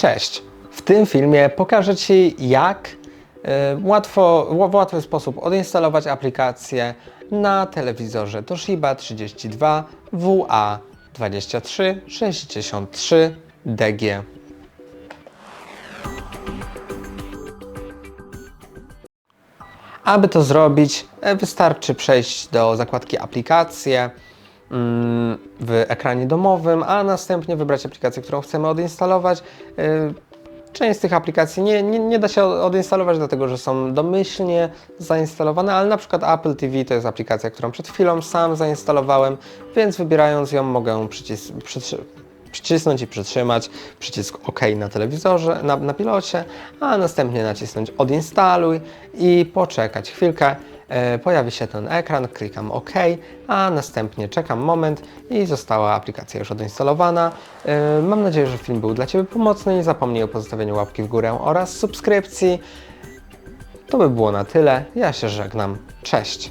Cześć! W tym filmie pokażę Ci, jak e, łatwo, w łatwy sposób odinstalować aplikację na telewizorze Toshiba 32 WA23 63 DG. Aby to zrobić, e, wystarczy przejść do zakładki aplikacje w ekranie domowym, a następnie wybrać aplikację, którą chcemy odinstalować. E, Część z tych aplikacji nie, nie, nie da się odinstalować, dlatego że są domyślnie zainstalowane, ale na przykład Apple TV to jest aplikacja, którą przed chwilą sam zainstalowałem, więc wybierając ją mogę przycis przycisnąć i przytrzymać przycisk OK na telewizorze, na, na pilocie, a następnie nacisnąć odinstaluj i poczekać chwilkę. E, pojawi się ten ekran, klikam OK, a następnie czekam moment i została aplikacja już odinstalowana. E, mam nadzieję, że film był dla Ciebie pomocny. Nie zapomnij o pozostawieniu łapki w górę oraz subskrypcji. To by było na tyle. Ja się żegnam. Cześć!